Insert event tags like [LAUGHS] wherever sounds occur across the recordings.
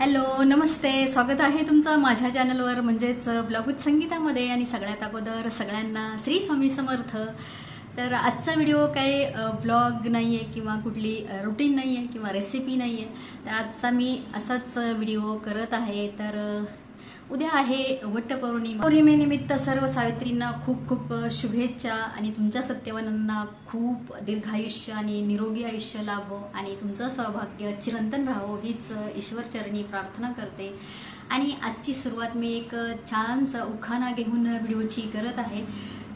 Hello नमस्ते. स्वागत आहे तुमचं माझ्या चॅनलवर म्हणजेच ब्लॉग विथ संगीतामध्ये आणि सगळ्यात अगोदर सगळ्यांना श्री स्वामी समर्थ. तर आजचा व्हिडिओ काही ब्लॉग नाही आहे किंवा कुठली रुटीन नाही आहे किंवा रेसिपी नाही आहे तर आजचा मी असाच व्हिडिओ करत आहे. तर उद्या आहे वटपौर्णिमा. पौर्णिमेनिमित्त सर्व सावित्रींना खूप खूप शुभेच्छा आणि तुमच्या सत्यवानांना खूप दीर्घायुष्य आणि निरोगी आयुष्य लाभो आणि तुमचं सौभाग्य चिरंतन राहो हीच ईश्वरचरणी प्रार्थना करते. आणि आजची सुरुवात मी एक छानसा उखाणा घेऊन व्हिडिओची करत आहे.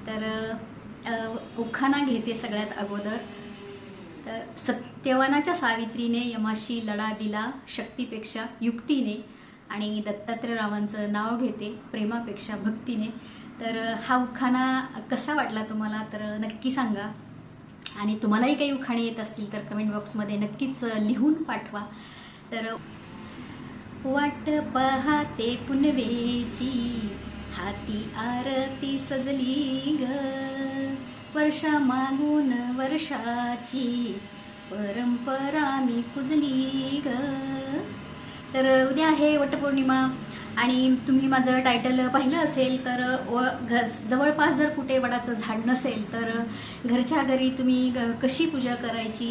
तर उखाना उखाणा घेते सगळ्यात अगोदर. तर सत्यवानाच्या सावित्रीने यमाशी लढा दिला शक्तीपेक्षा युक्तीने. आणि दत्तात्रय रावांचं नाव घेते प्रेमापेक्षा भक्तीने. तर हा उखाणा कसा वाटला तुम्हाला? तर नक्की सांगा. आणि तुम्हालाही काही उखाणे येत असतील तर कमेंट बॉक्समध्ये नक्कीच लिहून पाठवा. तर वाट पहाते पुनवेची. हाती आरती सजली ग. वर्षा मागून वर्षाची. परंपरा मी कुजली ग. तर उद्या आहे वटपौर्णिमा आणि तुम्ही माझं टायटल पाहिलं असेल तर व घ जवळपास जर कुठे वडाचं झाड नसेल तर घरच्या घरी तुम्ही ग- कशी पूजा करायची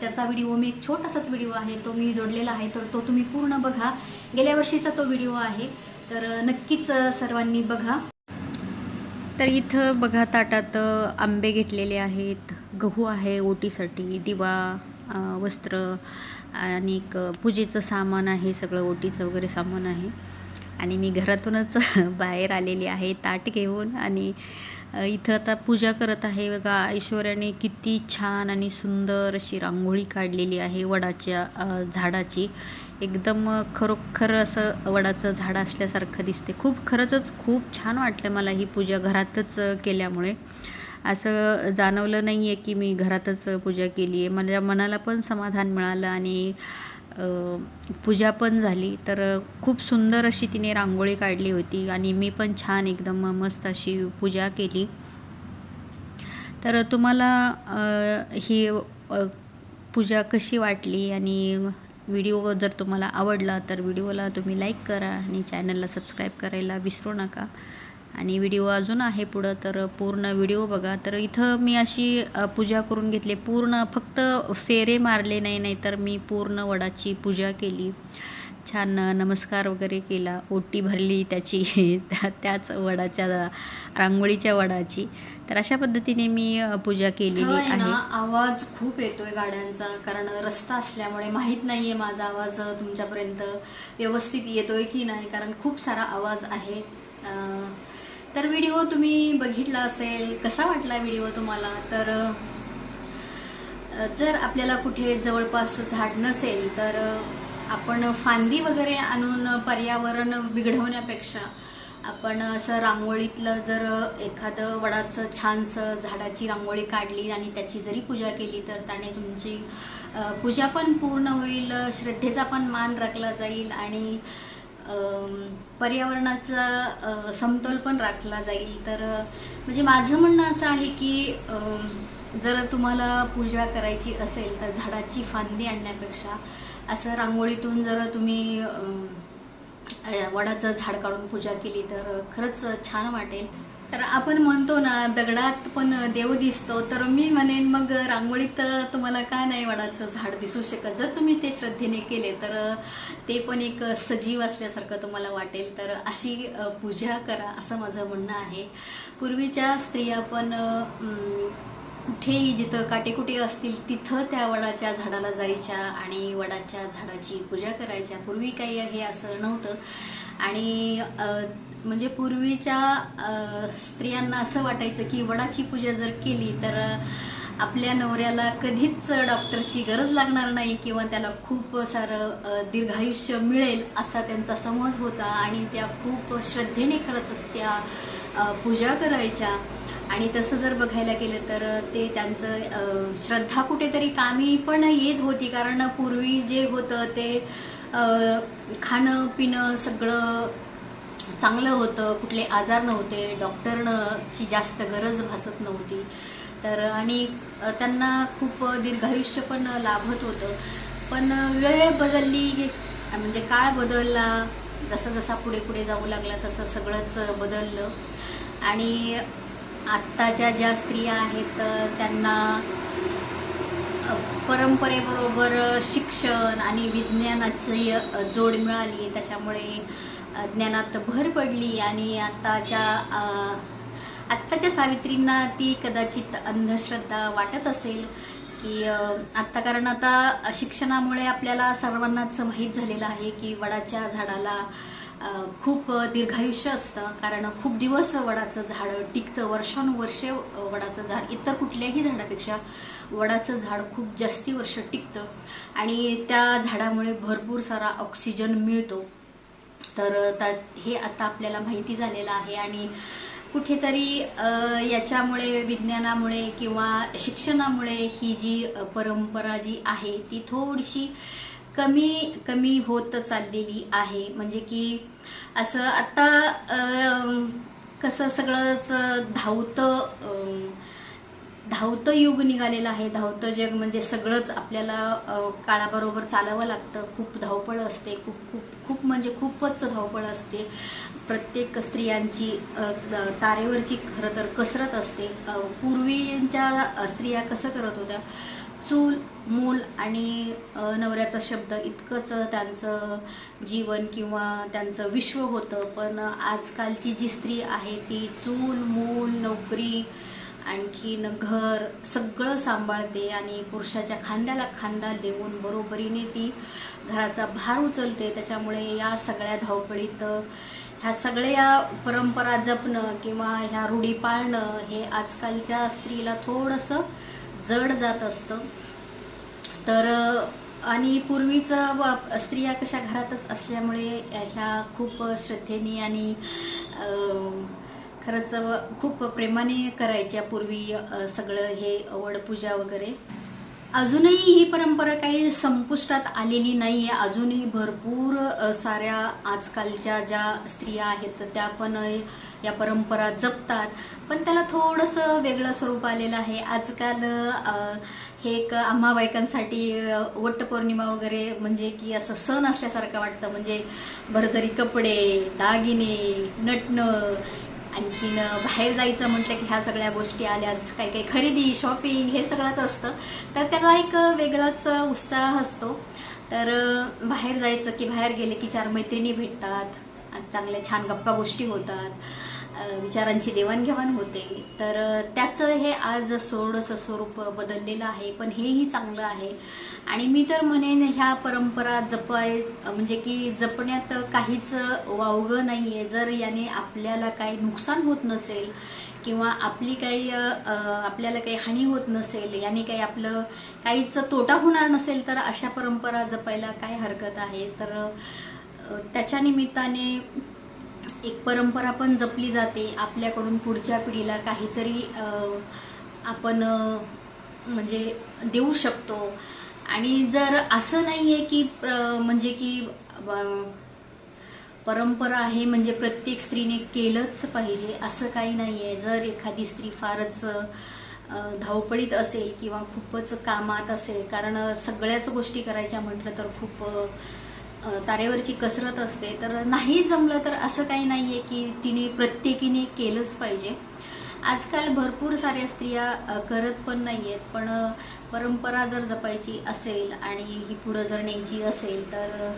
त्याचा व्हिडिओ मी एक छोटासाच व्हिडिओ आहे तो मी जोडलेला आहे तर तो तुम्ही पूर्ण बघा. गेल्या वर्षीचा तो व्हिडिओ आहे तर नक्कीच सर्वांनी बघा. तर इथं बघा ताटात आंबे घेतलेले आहेत गहू आहे ओटीसाठी दिवा वस्त्र आणि पूजेचं सामान आहे सगळं ओटीचं वगैरे सामान आहे. आणि मी घरातूनच [LAUGHS] बाहेर आलेली आहे ताट घेऊन. आणि इथं आता पूजा करत आहे. बघा ऐश्वर्याने किती छान आणि सुंदर अशी रांगोळी काढलेली आहे वडाच्या झाडाची. एकदम खरोखर असं वडाचं झाड असल्यासारखं दिसते. खूप खरंच खूप छान वाटलं मला ही पूजा घरातच केल्यामुळे. असं जाणवलं नाही आहे की मी घरातच पूजा केली आहे. माझ्या मनाला पण समाधान मिळालं आणि पूजा पण झाली. तर खूप सुंदर अशी तिने रांगोळी काढली होती आणि मी पण छान एकदम मस्त अशी पूजा केली. तर तुम्हाला ही पूजा कशी वाटली आणि व्हिडिओ जर तुम्हाला आवडला तर व्हिडिओला तुम्ही लाईक करा आणि चॅनलला सबस्क्राईब करायला विसरू नका. आणि व्हिडिओ अजून आहे पुढं तर पूर्ण व्हिडिओ बघा. तर इथं मी अशी पूजा करून घेतली. पूर्ण फक्त फेरे मारले नाही नाही तर मी पूर्ण वडाची पूजा केली. छान नमस्कार वगैरे केला. ओटी भरली त्याची [LAUGHS] त्या- त्याच वडाच्या रांगोळीच्या वडाची. तर अशा पद्धतीने मी पूजा केलेली आहे आवाज खूप येतोय गाड्यांचा कारण रस्ता असल्यामुळे माहीत नाहीये माझा आवाज तुमच्यापर्यंत व्यवस्थित येतोय की नाही कारण खूप सारा आवाज आहे. तर व्हिडिओ तुम्ही बघितला असेल कसा वाटला व्हिडिओ तुम्हाला? तर जर आपल्याला कुठे जवळपास झाड नसेल तर आपण फांदी वगैरे आणून पर्यावरण बिघडवण्यापेक्षा आपण असं रांगोळीतलं जर एखादं वडाचं छानसं झाडाची रांगोळी काढली आणि त्याची जरी पूजा केली तर त्याने तुमची पूजा पण पूर्ण होईल श्रद्धेचा पण मान राखला जाईल आणि पर्यावरणाचा समतोल पण राखला जाईल. तर म्हणजे माझं म्हणणं असं आहे की जर तुम्हाला पूजा करायची असेल तर झाडाची फांदी आणण्यापेक्षा असं रांगोळीतून जर तुम्ही वडाचं झाड काढून पूजा केली तर खरंच छान वाटेल. तर आपण म्हणतो ना दगडात पण देव दिसतो. तर मी म्हणेन मग रांगोळीत तुम्हाला का नाही वडाचं झाड दिसू शकत? जर तुम्ही ते श्रद्धेने केले तर ते पण एक सजीव असल्यासारखं तुम्हाला वाटेल. तर अशी पूजा करा असं माझं म्हणणं आहे. पूर्वीच्या स्त्रिया पण कुठेही जिथं काटेकुटे असतील तिथं त्या वडाच्या झाडाला जायच्या आणि वडाच्या झाडाची पूजा करायच्या. पूर्वी काही हे असं नव्हतं. आणि म्हणजे पूर्वीच्या स्त्रियांना असं वाटायचं की वडाची पूजा जर केली तर आपल्या नवऱ्याला कधीच डॉक्टरची गरज लागणार नाही किंवा त्याला खूप सारं दीर्घायुष्य मिळेल असा त्यांचा समज होता आणि त्या खूप श्रद्धेने खरंच त्या पूजा करायच्या. आणि तसं जर बघायला गेलं तर ते त्यांचं श्रद्धा कुठेतरी कामी पण येत होती. कारण पूर्वी जे होतं ते खाणं पिणं सगळं चांगलं होतं कुठले आजार नव्हते डॉक्टरची जास्त गरज भासत नव्हती. तर आणि त्यांना खूप दीर्घायुष्य पण लाभत होतं. पण वेळ बदलली म्हणजे काळ बदलला जसा जसा पुढे पुढे जाऊ लागला तसं सगळंच बदललं. आणि आत्ताच्या ज्या स्त्रिया आहेत त्यांना परंपरेबरोबर शिक्षण आणि विज्ञानाची जोड मिळाली. त्याच्यामुळे ज्ञानात भर पडली आणि आत्ताच्या आत्ताच्या सावित्रींना ती कदाचित अंधश्रद्धा वाटत असेल की आत्ता कारण आता शिक्षणामुळे आपल्याला सर्वांनाच माहीत झालेलं आहे की वडाच्या झाडाला खूप दीर्घायुष्य असतं. कारण खूप दिवस वडाचं झाड टिकतं. वर्षानुवर्षे वडाचं झाड इतर कुठल्याही झाडापेक्षा वडाचं झाड खूप जास्ती वर्ष टिकतं. आणि त्या झाडामुळे भरपूर सारा ऑक्सिजन मिळतो. तर त्या हे आता आपल्याला माहिती झालेलं आहे. आणि कुठेतरी याच्यामुळे विज्ञानामुळे किंवा शिक्षणामुळे ही जी परंपरा जी आहे ती थोडीशी कमी कमी होत चाललेली आहे. म्हणजे की असं आता कसं सगळंच धावतं धावतं युग निघालेलं आहे. धावतं जग म्हणजे सगळंच आपल्याला काळाबरोबर चालावं लागतं. खूप धावपळ असते. खूप खूप खूप म्हणजे खूपच धावपळ असते. प्रत्येक स्त्रियांची तारेवरची खरं तर कसरत असते. पूर्वींच्या पूर्वीच्या स्त्रिया कसं करत होत्या? चूल मूल आणि नवऱ्याचा शब्द इतकंच त्यांचं जीवन किंवा त्यांचं विश्व होतं. पण आजकालची जी स्त्री आहे ती चूल मूल नोकरी आणखीन घर सगळं सांभाळते आणि पुरुषाच्या खांद्याला खांदा देऊन बरोबरीने ती घराचा भार उचलते. त्याच्यामुळे या सगळ्या धावपळीत ह्या सगळ्या परंपरा जपणं किंवा ह्या रूढी पाळणं हे आजकालच्या स्त्रीला थोडंसं जड जात असतं. तर आणि पूर्वीचं व स्त्रिया कशा घरातच असल्यामुळे ह्या खूप श्रद्धेने आणि खरंच खूप प्रेमाने करायच्या पूर्वी सगळं हे वडपूजा वगैरे. अजूनही ही परंपरा काही संपुष्टात आलेली नाही आहे अजूनही भरपूर साऱ्या आजकालच्या ज्या स्त्रिया आहेत त्या पण या परंपरा जपतात. पण त्याला थोडंसं वेगळं स्वरूप आलेलं आहे. आजकाल हे एक आम्हा बायकांसाठी वटपौर्णिमा वगैरे म्हणजे की असं सण असल्यासारखं वाटतं. म्हणजे भरजरी कपडे दागिने नटणं आणखीन बाहेर जायचं म्हटलं की ह्या सगळ्या गोष्टी आल्याच काही काही खरेदी शॉपिंग हे सगळंच असतं. तर त्याला एक वेगळाच उत्साह असतो. तर बाहेर जायचं की बाहेर गेले की चार मैत्रिणी भेटतात. आणि चांगल्या छान गप्पा गोष्टी होतात. विचारांची देवाणघेवाण होते. तर त्याचं हे आज थोडंसं स्वरूप बदललेलं आहे पण हेही चांगलं आहे. आणि मी तर म्हणेन ह्या परंपरा जपाय म्हणजे की जपण्यात काहीच वावगं नाही आहे जर याने आपल्याला काही नुकसान होत नसेल किंवा आपली काही आपल्याला काही हानी होत नसेल याने काही आपलं काहीच तोटा होणार नसेल तर अशा परंपरा जपायला काय हरकत आहे? तर त्याच्या निमित्ताने एक परंपरा पण जपली जाते आपल्याकडून पुढच्या पिढीला काहीतरी आपण म्हणजे देऊ शकतो. आणि जर असं नाही आहे की प्र- म्हणजे की परंपरा आहे म्हणजे प्रत्येक स्त्रीने केलंच पाहिजे असं काही नाही आहे जर एखादी स्त्री फारच धावपळीत असेल किंवा खूपच कामात असेल कारण सगळ्याच गोष्टी करायच्या म्हटलं तर खूप तारेवरची कसरत असते तर नाही जमलं तर असं काही नाही आहे की तिने प्रत्येकीने केलंच पाहिजे. आजकाल भरपूर साऱ्या स्त्रिया करत पण नाही आहेत पण परंपरा जर जपायची असेल आणि ही पुढं जर न्यायची असेल तर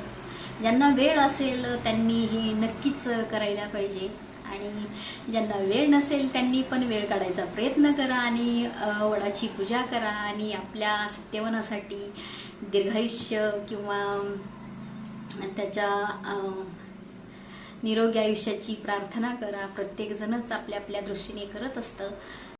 ज्यांना वेळ असेल त्यांनी हे नक्कीच करायला पाहिजे. आणि ज्यांना वेळ नसेल त्यांनी पण वेळ काढायचा प्रयत्न करा आणि वडाची पूजा करा आणि आपल्या सत्यवनासाठी दीर्घायुष्य किंवा त्याच्या निरोगी आयुष्याची प्रार्थना करा. प्रत्येकजणच आपल्या आपल्या दृष्टीने करत असतं.